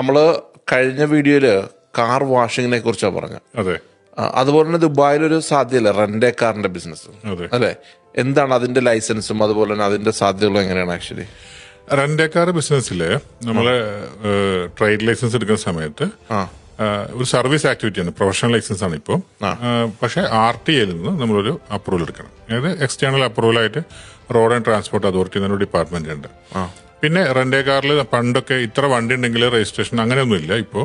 നമ്മൾ കഴിഞ്ഞ വീഡിയോയിൽ കാർ വാഷിങ്ങിനെ കുറിച്ചാണ് പറഞ്ഞത്. അതെ. അതുപോലെ തന്നെ ദുബായിൽ ഒരു സാധ്യതയില്ല റെന്റേ കാറിന്റെ ബിസിനസ് അല്ലെ? എന്താണ് അതിന്റെ ലൈസൻസും അതുപോലെ തന്നെ അതിന്റെ സാധ്യതകളും എങ്ങനെയാണ് ആക്ച്വലി റെന്റേക്കാർ ബിസിനസ്സിൽ നമ്മൾ ട്രേഡ് ലൈസൻസ് എടുക്കുന്ന സമയത്ത് ഒരു സർവീസ് ആക്ടിവിറ്റിയാണ് പ്രൊഫഷണൽ ലൈസൻസ് ആണ് ഇപ്പോൾ പക്ഷേ ആർ ടി എയിൽ നിന്ന് നമ്മളൊരു അപ്രൂവൽ എടുക്കണം. അതായത് എക്സ്റ്റേണൽ അപ്രൂവൽ ആയിട്ട് റോഡ് ആൻഡ് ട്രാൻസ്പോർട്ട് അതോറിറ്റി എന്നൊരു ഡിപ്പാർട്ട്മെന്റ് ഉണ്ട്. പിന്നെ റെന്റേ കാറിൽ പണ്ടൊക്കെ ഇത്ര വണ്ടി ഉണ്ടെങ്കിൽ രജിസ്ട്രേഷൻ അങ്ങനെയൊന്നുമില്ല ഇപ്പോൾ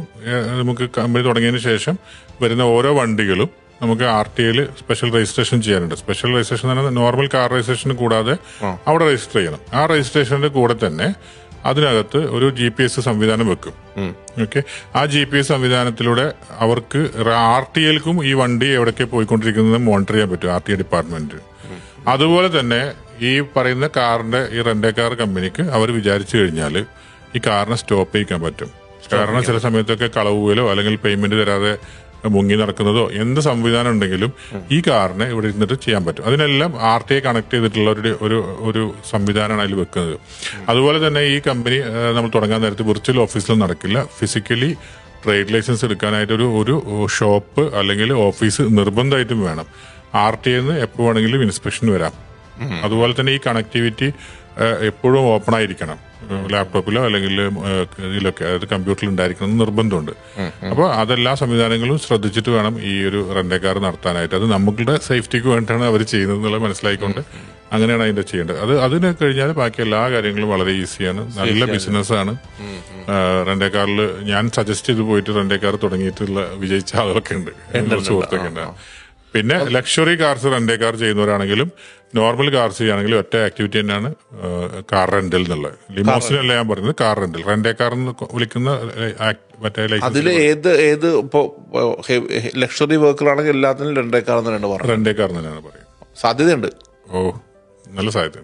നമുക്ക് കമ്പനി തുടങ്ങിയതിന് ശേഷം വരുന്ന ഓരോ വണ്ടികളും നമുക്ക് ആർ ടി ഐയിൽ സ്പെഷ്യൽ രജിസ്ട്രേഷൻ ചെയ്യാനുണ്ട്. സ്പെഷ്യൽ രജിസ്ട്രേഷൻ എന്ന് പറഞ്ഞാൽ നോർമൽ കാർ രജിസ്ട്രേഷൻ കൂടാതെ അവിടെ രജിസ്റ്റർ ചെയ്യണം. ആ രജിസ്ട്രേഷന്റെ കൂടെ തന്നെ അതിനകത്ത് ഒരു ജി പി എസ് സംവിധാനം വെക്കും. ഓക്കെ ആ ജി പി എസ് സംവിധാനത്തിലൂടെ അവർക്ക് ആർ ടി എൽക്കും ഈ വണ്ടി എവിടേക്ക് പോയിക്കൊണ്ടിരിക്കുന്നത് മോണിറ്റർ ചെയ്യാൻ പറ്റും ആർ ടി ഐ ഡിപ്പാർട്ട്മെന്റ് അതുപോലെ തന്നെ ഈ പറയുന്ന കാറിന്റെ ഈ റെന്റേ കാർ കമ്പനിക്ക് അവർ വിചാരിച്ചു കഴിഞ്ഞാൽ ഈ കാറിനെ സ്റ്റോപ്പ് ചെയ്യിക്കാൻ പറ്റും. കാരണം ചില സമയത്തൊക്കെ കളവുകയിലോ അല്ലെങ്കിൽ പേയ്മെന്റ് തരാതെ മുങ്ങി നടക്കുന്നതോ എന്ത് സംവിധാനം ഉണ്ടെങ്കിലും ഈ കാറിനെ ഇവിടെ ഇരുന്നിട്ട് ചെയ്യാൻ പറ്റും. അതിനെല്ലാം ആർ ടി ഐ കണക്ട് ചെയ്തിട്ടുള്ള ഒരു ഒരു ഒരു സംവിധാനമാണ് അതിൽ വെക്കുന്നത്. അതുപോലെ തന്നെ ഈ കമ്പനി നമ്മൾ തുടങ്ങാൻ നേരത്ത് വിർച്വൽ ഓഫീസിൽ നടക്കില്ല. ഫിസിക്കലി ട്രേഡ് ലൈസൻസ് എടുക്കാനായിട്ട് ഒരു ഒരു ഷോപ്പ് അല്ലെങ്കിൽ ഓഫീസ് നിർബന്ധമായിട്ടും വേണം. ആർ ടി ഐന്ന് എപ്പോൾ വേണമെങ്കിലും ഇൻസ്പെക്ഷൻ വരാം. അതുപോലെ തന്നെ ഈ കണക്ടിവിറ്റി എപ്പോഴും ഓപ്പൺ ആയിരിക്കണം. ലാപ്ടോപ്പിലോ അല്ലെങ്കിൽ ഇതിലൊക്കെ അതായത് കമ്പ്യൂട്ടറിൽ ഉണ്ടായിരിക്കണം എന്ന് നിർബന്ധമുണ്ട്. അപ്പോൾ അതെല്ലാ സംവിധാനങ്ങളും ശ്രദ്ധിച്ചിട്ട് വേണം ഈ ഒരു റെന്റെ കാർ നടത്താനായിട്ട്. അത് നമ്മളുടെ സേഫ്റ്റിക്ക് വേണ്ടിയിട്ടാണ് അവർ ചെയ്യുന്നത് എന്നുള്ളത് മനസ്സിലാക്കിക്കൊണ്ട് അങ്ങനെയാണ് അതിന്റെ ചെയ്യേണ്ടത്. അത് അതിന് കഴിഞ്ഞാൽ ബാക്കി എല്ലാ കാര്യങ്ങളും വളരെ ഈസിയാണ്. നല്ല ബിസിനസ്സാണ്. റെന്റെ കാറിൽ ഞാൻ സജസ്റ്റ് ചെയ്ത് പോയിട്ട് റെന്റെ കാർ തുടങ്ങിയിട്ടുള്ള വിജയിച്ച ആളുകളൊക്കെ ഉണ്ട്. എന്റെ സുഹൃത്തൊക്കെ ഉണ്ട്. പിന്നെ luxury cars rent a car ചെയ്യുന്നവരാണെങ്കിലും normal cars ചെയ്യുകയാണെങ്കിലും ഒറ്റ ആക്ടിവിറ്റി തന്നെയാണ് കാർ റെന്റൽ എന്നുള്ളത്. ലിമോസിനല്ല ഞാൻ പറയുന്നത് കാർ റെന്റൽ റെന്റേ കാർ എന്ന് വിളിക്കുന്ന മറ്റേ അതിൽ ഏത് ഏത് ലക്ഷറി വർക്കുകളാണെങ്കിൽ എല്ലാത്തിനും രണ്ടേ കാർ എന്ന് റെന്റേ കാർ തന്നെയാണ് പറയുന്നത്. സാധ്യതയുണ്ട്. ഓ നല്ല സാധ്യത